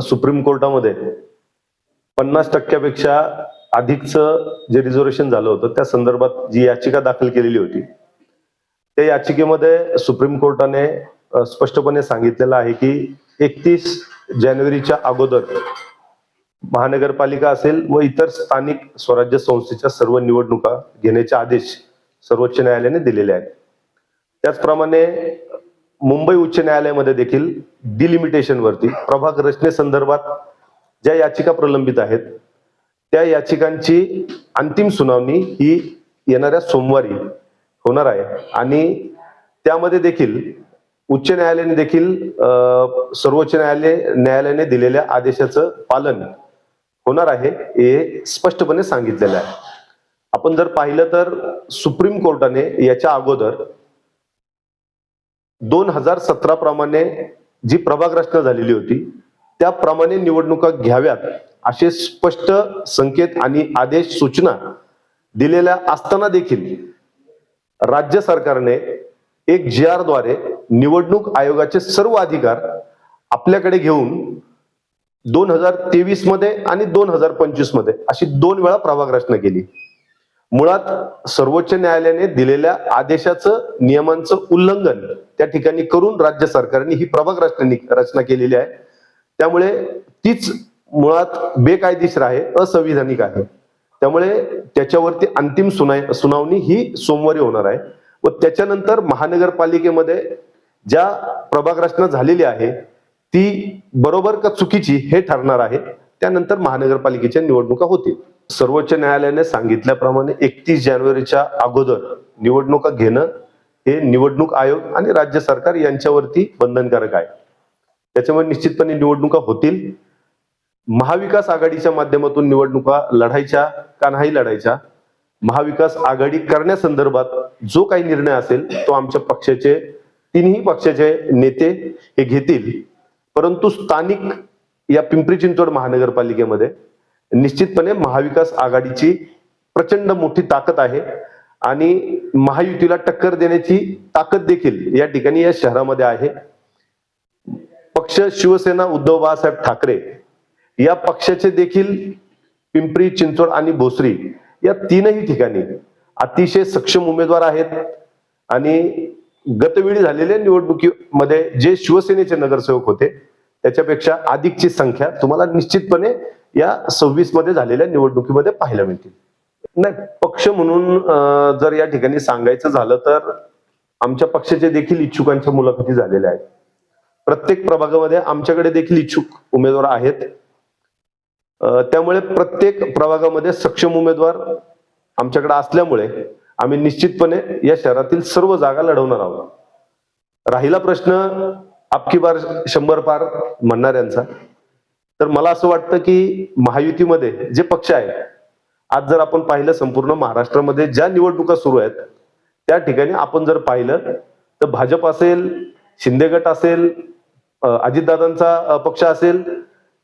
Supreme कोर्टामध्ये पन्नास टक्क्यापेक्षा अधिकचं जे रिझर्वेशन झालं होतं त्या संदर्भात जी याचिका दाखल केलेली होती त्या याचिकेमध्ये सुप्रीम कोर्टाने स्पष्टपणे सांगितलेलं आहे की एकतीस जानेवारीच्या अगोदर महानगरपालिका असेल व इतर स्थानिक स्वराज्य संस्थेच्या सर्व निवडणुका घेण्याचे आदेश सर्वोच्च न्यायालयाने दिलेले आहेत. त्याचप्रमाणे मुंबई उच्च न्यायालयामध्ये देखील डिलिमिटेशन वरती प्रभाग रचनेसंदर्भात ज्या याचिका प्रलंबित आहेत त्या याचिकांची अंतिम सुनावणी ही येणाऱ्या सोमवारी होणार आहे. आणि त्यामध्ये देखील उच्च न्यायालयाने देखील सर्वोच्च न्यायालय न्यायालयाने दिलेल्या आदेशाचं पालन होणार आहे हे स्पष्टपणे सांगितलेलं आहे. आपण जर पाहिलं तर सुप्रीम कोर्टाने याच्या अगोदर दोन हजार सतरा प्रमाणे जी प्रभाग रचना झालेली होती त्याप्रमाणे निवडणुका घ्याव्यात असे स्पष्ट संकेत आणि आदेश सूचना दिलेल्या असताना देखील राज्य सरकारने एक जी आरद्वारे निवडणूक आयोगाचे सर्व अधिकार आपल्याकडे घेऊन दोन हजार तेवीसमध्ये आणि दोन हजार पंचवीसमध्ये अशी दोन वेळा प्रभाग रचना केली. मुळात सर्वोच्च न्यायालयाने दिलेल्या आदेशाचं नियमांचं उल्लंघन त्या ठिकाणी करून राज्य सरकारने ही प्रभाग रचना रचना केलेली आहे. त्यामुळे तीच मुळात बेकायदेशीर आहे असंविधानिक आहे. त्यामुळे त्याच्यावरती अंतिम सुनाय सुनावणी ही सोमवारी होणार आहे. व त्याच्यानंतर महानगरपालिकेमध्ये ज्या प्रभाग रचना झालेली आहे ती बरोबर का चुकीची हे ठरणार आहे. त्यानंतर महानगरपालिकेच्या निवडणुका होतील. सर्वोच्च न्यायालयाने सांगितल्याप्रमाणे एकतीस जानेवारीच्या अगोदर निवडणुका घेणं हे निवडणूक आयोग आणि राज्य सरकार यांच्यावरती बंधनकारक आहे. त्याच्यामुळे निश्चितपणे निवडणुका होतील. महाविकास आघाडीच्या माध्यमातून निवडणुका लढायच्या का नाही लढायच्या महाविकास आघाडी करण्यासंदर्भात जो काही निर्णय असेल तो आमच्या पक्षाचे तिन्ही पक्षाचे नेते हे घेतील. परंतु स्थानिक या पिंपरी चिंचवड महानगरपालिकेमध्ये निश्चितपणे महाविकास आघाडीची प्रचंड मोठी ताकद आहे आणि महायुतीला टक्कर देण्याची ताकद देखील या ठिकाणी या शहरामध्ये आहे. पक्ष शिवसेना उद्धव बाळासाहेब ठाकरे या पक्षाचे देखील पिंपरी चिंचवड आणि भोसरी या तीनही ठिकाणी अतिशय सक्षम उमेदवार आहेत आणि गतवेळी झालेल्या निवडणुकीमध्ये जे शिवसेनेचे नगरसेवक होते त्याच्यापेक्षा अधिकची संख्या तुम्हाला निश्चितपणे या सव्वीसमध्ये झालेल्या निवडणुकीमध्ये पाहायला मिळतील. नाही पक्ष म्हणून जर या ठिकाणी सांगायचं झालं तर आमच्या पक्षाचे देखील इच्छुकांच्या मुलाखती झालेल्या आहेत. प्रत्येक प्रभागामध्ये आमच्याकडे देखील इच्छुक उमेदवार आहेत. त्यामुळे प्रत्येक प्रभागामध्ये सक्षम उमेदवार आमच्याकडे असल्यामुळे आम्ही निश्चितपणे या शहरातील सर्व जागा लढवणार आहोत. राहिला प्रश्न आपकी बार शंभर पार म्हणणाऱ्यांचा. तर मला असं वाटतं की महायुतीमध्ये जे पक्ष आहेत आज जर आपण पाहिलं संपूर्ण महाराष्ट्रामध्ये ज्या निवडणुका सुरू आहेत त्या ठिकाणी आपण जर पाहिलं तर भाजप असेल शिंदे गट असेल अजितदादांचा पक्ष असेल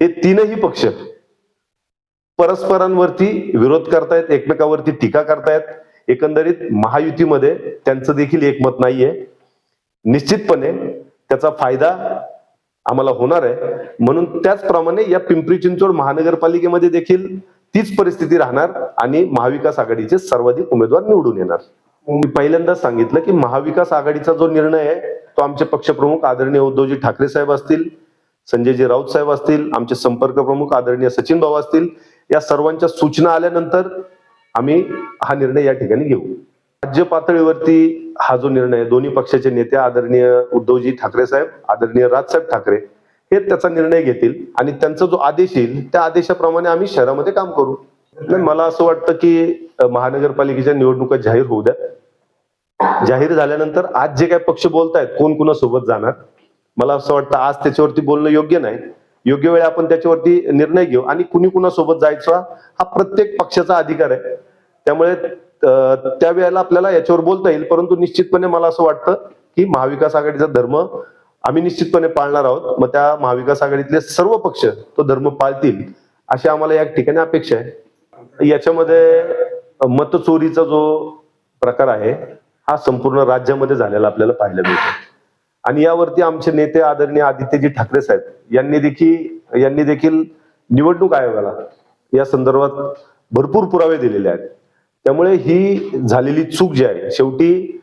हे तीनही पक्ष परस्परांवरती विरोध करतायत एकमेकावरती टीका करतायत. एकंदरीत महायुतीमध्ये त्यांचं देखील एकमत नाहीये. निश्चितपणे त्याचा फायदा आम्हाला होणार आहे. म्हणून त्याचप्रमाणे या पिंपरी चिंचवड महानगरपालिकेमध्ये देखील तीच परिस्थिती राहणार आणि महाविकास आघाडीचे सर्वाधिक उमेदवार निवडून येणार. मी पहिल्यांदा सांगितलं की महाविकास आघाडीचा जो निर्णय आहे तो आमचे पक्षप्रमुख आदरणीय उद्धवजी ठाकरे साहेब असतील संजयजी राऊत साहेब असतील आमचे संपर्क प्रमुख आदरणीय सचिन भाऊ असतील या सर्वांच्या सूचना आल्यानंतर आम्ही हा निर्णय या ठिकाणी घेऊ. राज्य पातळीवरती हा जो निर्णय दोन्ही पक्षाचे नेते आदरणीय उद्धवजी ठाकरे साहेब आदरणीय राजसाहेब ठाकरे हे त्याचा निर्णय घेतील आणि त्यांचा जो आदेश येईल त्या आदेशाप्रमाणे आम्ही शहरामध्ये काम करू. मला असं वाटतं की महानगरपालिकेच्या निवडणुका जाहीर होऊ द्या जाहीर झाल्यानंतर आज जे काही पक्ष बोलतायत कोण कुणासोबत जाणार? मला असं वाटतं आज त्याच्यावरती बोलणं योग्य नाही. योग्य वेळी आपण त्याच्यावरती निर्णय घेऊ आणि कुणी कुणासोबत जायचा हा प्रत्येक पक्षाचा अधिकार आहे. त्यामुळे त्यावेळेला आपल्याला याच्यावर बोलता येईल. परंतु निश्चितपणे मला असं वाटतं की महाविकास आघाडीचा धर्म आम्ही निश्चितपणे पाळणार आहोत. मग त्या महाविकास आघाडीतले सर्व पक्ष तो धर्म पाळतील अशी आम्हाला या ठिकाणी अपेक्षा आहे. याच्यामध्ये मतचोरीचा जो प्रकार आहे हा संपूर्ण राज्यामध्ये झालेला आपल्याला पाहायला मिळतो. आणि यावरती आमचे नेते आदरणीय आदित्यजी ठाकरे साहेब यांनी देखील यांनी देखील निवडणूक आयोगाला या संदर्भात भरपूर पुरावे दिलेले आहेत. त्यामुळे ही झालेली चूक जी आहे शेवटी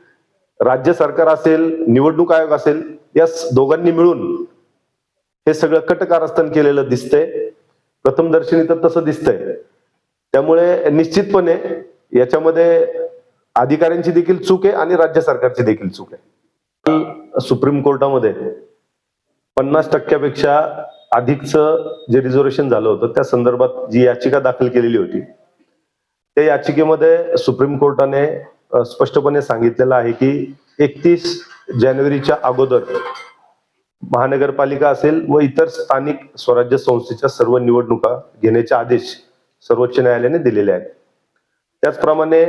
राज्य सरकार असेल निवडणूक आयोग असेल या दोघांनी मिळून हे सगळं कटकारस्थान केलेलं दिसतंय. प्रथमदर्शनी तर तसं दिसतंय. त्यामुळे निश्चितपणे याच्यामध्ये अधिकाऱ्यांची देखील चूक आहे आणि राज्य सरकारची देखील चूक आहे. सुप्रीम कोर्टामध्ये पन्नास टक्क्यापेक्षा अधिकचं जे रिझर्वेशन झालं होतं त्या संदर्भात जी याचिका दाखल केलेली होती त्या याचिकेमध्ये सुप्रीम कोर्टाने स्पष्टपणे सांगितलेलं आहे की एकतीस जानेवारीच्या अगोदर महानगरपालिका असेल व इतर स्थानिक स्वराज्य संस्थेच्या सर्व निवडणुका घेण्याचे आदेश सर्वोच्च न्यायालयाने दिलेले आहेत. त्याचप्रमाणे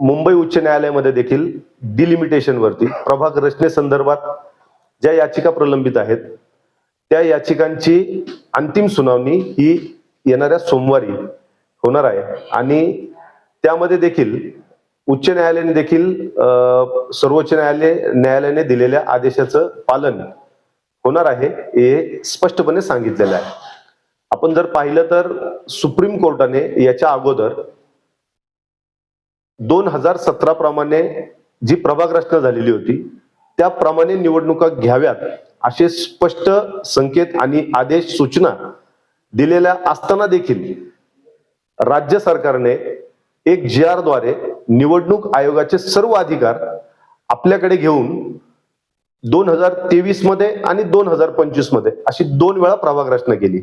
मुंबई उच्च न्यायालयामध्ये देखील डिलिमिटेशन वरती प्रभाग रचनेसंदर्भात ज्या याचिका प्रलंबित आहेत त्या याचिकांची अंतिम सुनावणी ही येणाऱ्या सोमवारी होणार आहे. आणि त्यामध्ये देखील उच्च न्यायालयाने देखील सर्वोच्च न्यायालय न्यायालयाने दिलेल्या आदेशाचं पालन होणार आहे हे स्पष्टपणे सांगितलेलं आहे. आपण जर पाहिलं तर सुप्रीम कोर्टाने याच्या अगोदर दोन हजार सतरा प्रमाणे जी प्रभाग रचना झालेली होती त्याप्रमाणे निवडणुका घ्याव्यात असे स्पष्ट संकेत आणि आदेश सूचना दिलेल्या असताना देखील राज्य सरकारने एक जी आरद्वारे निवडणूक आयोगाचे सर्व अधिकार आपल्याकडे घेऊन दोन हजार तेवीसमध्ये आणि दोन हजार पंचवीसमध्ये अशी दोन वेळा प्रभाग रचना केली.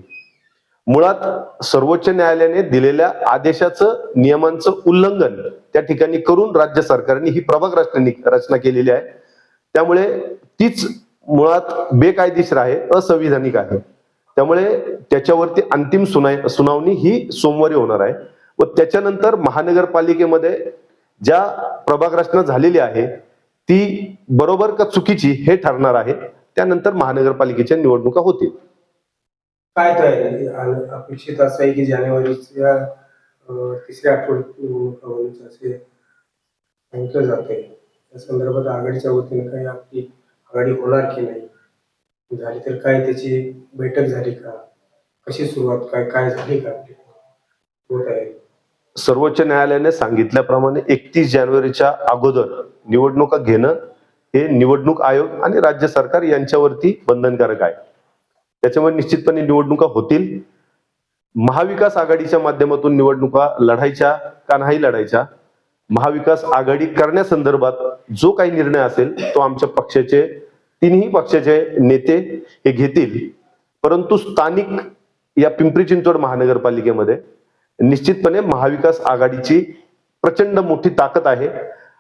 मुळात सर्वोच्च न्यायालयाने दिलेल्या आदेशाचं नियमांचं उल्लंघन त्या ठिकाणी करून राज्य सरकारने ही प्रभाग रचना रचना केलेली आहे. त्यामुळे तीच मुळात बेकायदेशीर आहे असंविधानिक आहे. त्यामुळे त्याच्यावरती अंतिम सुनाय सुनावणी ही सोमवारी होणार आहे. व त्याच्यानंतर महानगरपालिकेमध्ये ज्या प्रभाग रचना झालेली आहे ती बरोबर का चुकीची हे ठरणार आहे. त्यानंतर महानगरपालिकेच्या निवडणुका होतील. काय तयारी अपेक्षित असं आहे की जानेवारीच्या तिसऱ्या आठवड्यात असे सांगितलं जात. आहे त्या संदर्भात आघाडीच्या वतीने काही आपली आघाडी होणार की नाही? झाली तर काय त्याची बैठक झाली का? कशी सुरुवात काय काय झाली का? आपली होत आहे. सर्वोच्च न्यायालयाने सांगितल्याप्रमाणे एकतीस जानेवारीच्या अगोदर निवडणुका घेणं हे निवडणूक आयोग आणि राज्य सरकार यांच्यावरती बंधनकारक आहे. त्याच्यामुळे निश्चितपणे निवडणुका होतील. महाविकास आघाडीच्या माध्यमातून निवडणुका लढायच्या का नाही लढायच्या महाविकास आघाडी करण्यासंदर्भात जो काही निर्णय असेल तो आमच्या पक्षाचे तिन्ही पक्षाचे नेते हे घेतील. परंतु स्थानिक या पिंपरी चिंचवड महानगरपालिकेमध्ये निश्चितपणे महाविकास आघाडीची प्रचंड मोठी ताकद आहे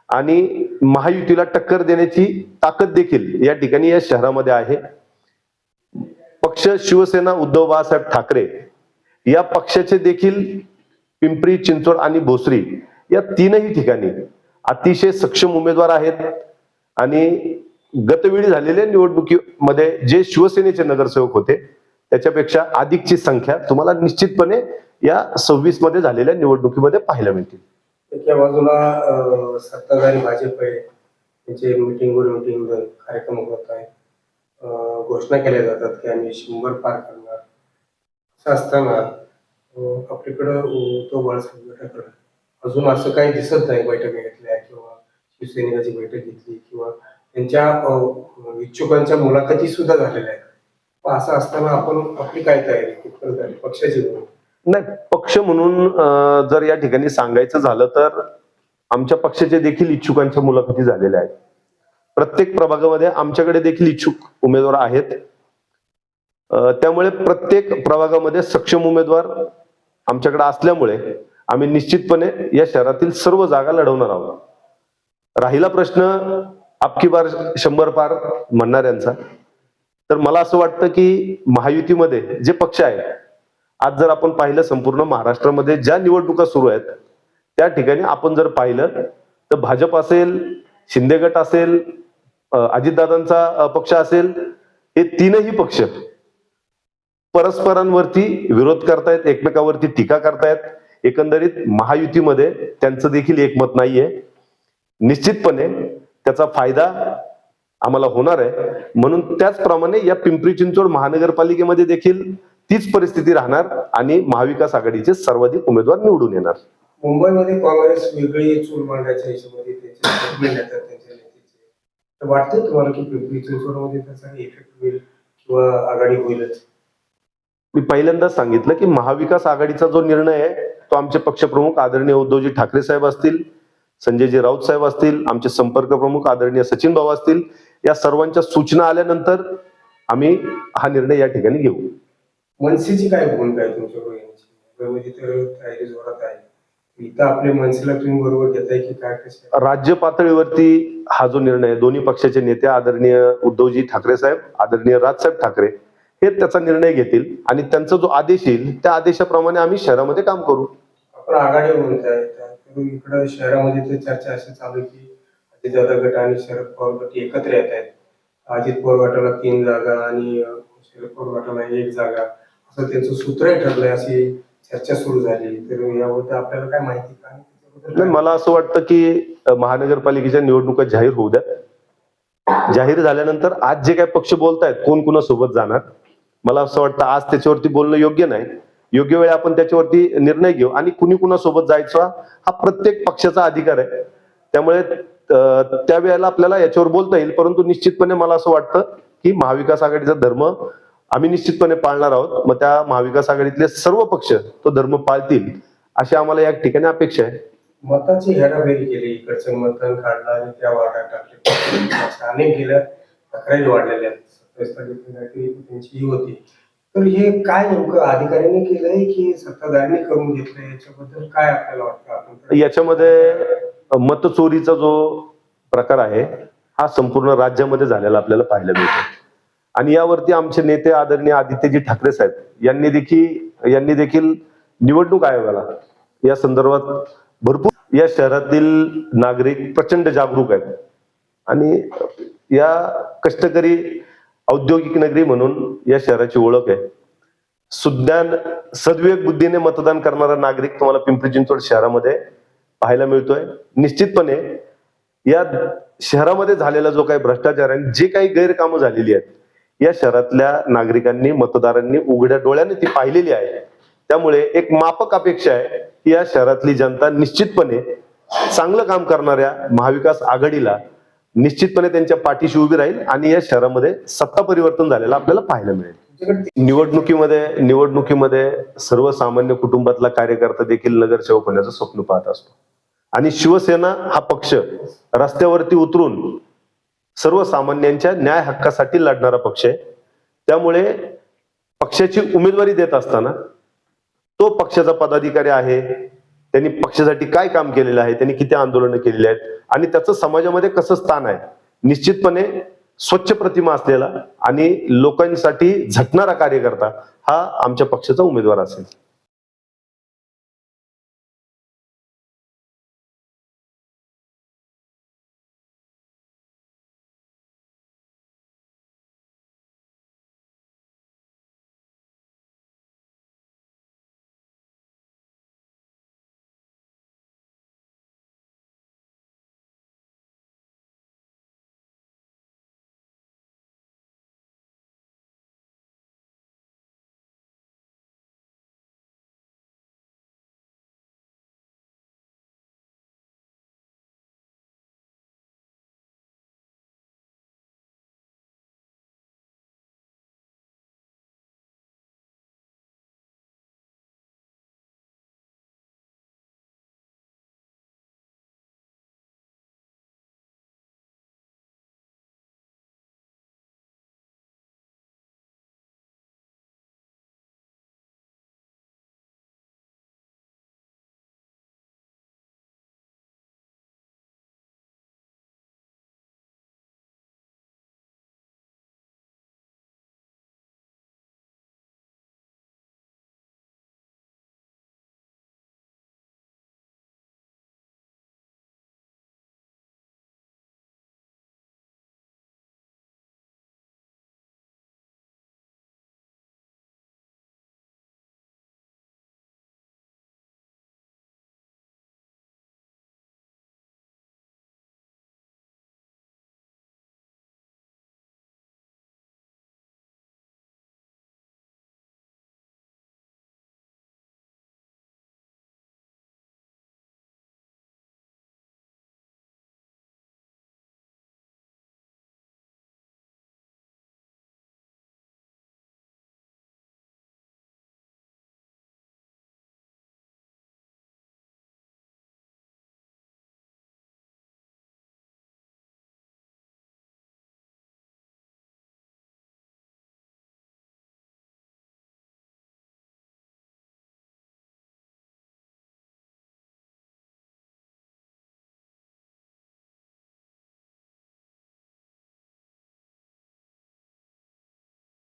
आणि महायुतीला टक्कर देण्याची ताकद देखील या ठिकाणी या शहरामध्ये आहे. पक्ष शिवसेना उद्धव बाळासाहेब ठाकरे या पक्षाचे देखील पिंपरी चिंचवड आणि भोसरी या तीनही ठिकाणी अतिशय सक्षम उमेदवार आहेत आणि गतवेळी झालेल्या निवडणुकीमध्ये जे शिवसेनेचे नगरसेवक होते त्याच्यापेक्षा अधिकची संख्या तुम्हाला निश्चितपणे या सव्वीसमध्ये झालेल्या निवडणुकीमध्ये पाहायला मिळतील. एका बाजूला सत्ताधारी भाजप आहे. त्यांचे मिटिंगवर मिटिंग कार्यक्रम होत आहे घोषणा केल्या जातात की आम्ही शंभर पार करणार असं असताना अं, आपल्याकडं तो बाळासाहेब गटाकडं अजून असं काही दिसत नाही बैठक घेतल्या किंवा शिवसैनिकाची बैठक घेतली किंवा त्यांच्या इच्छुकांच्या मुलाखती सुद्धा झालेल्या आहेत. असं असताना आपण आपली काय तयारी? कितपर्यंत पक्षाची नाही पक्ष म्हणून जर या ठिकाणी सांगायचं झालं तर आमच्या पक्षाचे देखील इच्छुकांच्या मुलाखती झालेल्या आहेत. प्रत्येक प्रभागामध्ये आमच्याकडे देखील इच्छुक उमेदवार आहेत. त्यामुळे प्रत्येक प्रभागामध्ये सक्षम उमेदवार आमच्याकडे असल्यामुळे आम्ही निश्चितपणे या शहरातील सर्व जागा लढवणार आहोत. राहिला प्रश्न आपकी बार शंभर पार म्हणणाऱ्यांचा तर मला असं वाटतं की महायुतीमध्ये जे पक्ष आहेत आज जर आपण पाहिलं संपूर्ण महाराष्ट्रामध्ये ज्या निवडणुका सुरू आहेत त्या ठिकाणी आपण जर पाहिलं तर भाजप असेल शिंदे गट असेल अजितदादांचा पक्ष असेल हे तीनही पक्ष परस्परांवरती विरोध करतायत एकमेकावरती टीका करतायत. एकंदरीत महायुतीमध्ये त्यांचं देखील एकमत नाहीये. निश्चितपणे त्याचा फायदा आम्हाला होणार आहे. म्हणून त्याचप्रमाणे या पिंपरी चिंचवड महानगरपालिकेमध्ये देखील तीच परिस्थिती राहणार आणि महाविकास आघाडीचे सर्वाधिक उमेदवार निवडून येणार. मुंबईमध्ये काँग्रेस वेगळी चूल मांडायच्या हिशोबाने तुम्हाला की पिंपरी चिंचवडमध्ये त्याचा इफेक्ट होईल किंवा आघाडी होईलच? मी पहिल्यांदाच सांगितलं की महाविकास आघाडीचा जो निर्णय आहे तो आमचे पक्षप्रमुख आदरणीय उद्धवजी ठाकरे साहेब असतील संजयजी राऊत साहेब असतील आमचे संपर्क प्रमुख आदरणीय सचिन भाऊ असतील या सर्वांच्या सूचना आल्यानंतर आम्ही हा निर्णय या ठिकाणी घेऊ. मनसेची काय भूमिका आहे कसं राज्य पातळीवरती हा जो निर्णय दोन्ही पक्षाचे नेते आदरणीय उद्धवजी ठाकरे साहेब आदरणीय राजसाहेब ठाकरे हे त्याचा निर्णय घेतील आणि त्यांचा जो आदेश येईल त्या आदेशाप्रमाणे आम्ही शहरामध्ये काम करू. आपण आघाडी म्हणताय इकडं शहरामध्ये तर चर्चा अशी चालू आहे की अजितदादा गट आणि शरद पवार गट एकत्र येत आहेत. अजित पवार गटाला तीन जागा आणि शरद पवार गटाला एक जागा असं त्यांचं सूत्रही ठरलंय अशी चर्चा सुरू झाली तर याबद्दल आपल्याला काय माहिती का? नाही, काय- मला असं वाटतं की महानगरपालिकेच्या निवडणुका जाहीर होऊ द्या. जाहीर झाल्यानंतर आज जे काय पक्ष बोलतायत कोण कुणासोबत जाणार? मला असं वाटतं आज त्याच्यावरती बोलणं योग्य नाही. योग्य वेळी आपण त्याच्यावरती निर्णय घेऊ. आणि कुणी कुणासोबत जायचा हा प्रत्येक पक्षाचा अधिकार आहे. त्यामुळे त्यावेळेला त्या वेळेला आपल्याला याच्यावर बोलता येईल. परंतु निश्चितपणे मला असं वाटतं की महाविकास आघाडीचा धर्म आम्ही निश्चितपणे पाळणार आहोत. मग त्या महाविकास आघाडीतले सर्व पक्ष तो धर्म पाळतील अशी आम्हाला या ठिकाणी अपेक्षा आहे. मताची हेराफेरी केली. इकडचं मतदान काढलं आणि त्या वाटा टाकले. अनेक गेल्या. तक्रारी वाढलेल्या आहेत. त्यांची ही होती तर हे काय नेमकं अधिकाऱ्यांनी केलंय की सत्ताधाऱ्यांनी करून घेतलंय? याच्याबद्दल काय आपल्याला वाटतं आपण? याच्यामध्ये मतचोरीचा जो प्रकार आहे हा संपूर्ण राज्यामध्ये झालेला आपल्याला पाहायला मिळतो. आणि यावरती आमचे नेते आदरणीय आदित्यजी ठाकरे साहेब यांनी देखील यांनी देखील निवडणूक आयोगाला या संदर्भात भरपूर या शहरातील नागरिक प्रचंड जागरूक आहेत. आणि या कष्टकरी औद्योगिक नगरी म्हणून या शहराची ओळख आहे. सुज्ञान सद्विवेक बुद्धीने मतदान करणारा नागरिक तुम्हाला पिंपरी चिंचवड शहरामध्ये पाहायला मिळतोय. निश्चितपणे या शहरामध्ये झालेला जो काही भ्रष्टाचार आहे जे काही गैरकामं झालेली आहेत या शहरातल्या नागरिकांनी मतदारांनी उघड्या डोळ्याने ती पाहिलेली आहे. त्यामुळे एक मापक अपेक्षा आहे की या शहरातली जनता निश्चितपणे चांगलं काम करणाऱ्या महाविकास आघाडीला निश्चितपणे त्यांच्या पाठीशी उभी राहील आणि या शहरामध्ये सत्ता परिवर्तन झालेलं आपल्याला पाहायला मिळेल. निवडणुकीमध्ये निवडणुकीमध्ये सर्वसामान्य कुटुंबातला कार्यकर्ता देखील नगरसेवक होण्याचं स्वप्न पाहत असतो. आणि शिवसेना हा पक्ष रस्त्यावरती उतरून सर्वसामान्यांच्या न्याय हक्कासाठी लढणारा पक्ष आहे. त्यामुळे पक्षाची उमेदवारी देत असताना तो पक्षाचा पदाधिकारी आहे त्यांनी पक्षासाठी काय काम केलेलं आहे त्यांनी किती आंदोलनं केलेली आहेत आणि त्याचं समाजामध्ये कसं स्थान आहे? निश्चितपणे स्वच्छ प्रतिमा असलेला आणि लोकांसाठी झटणारा कार्यकर्ता हा आमच्या पक्षाचा उमेदवार असेल.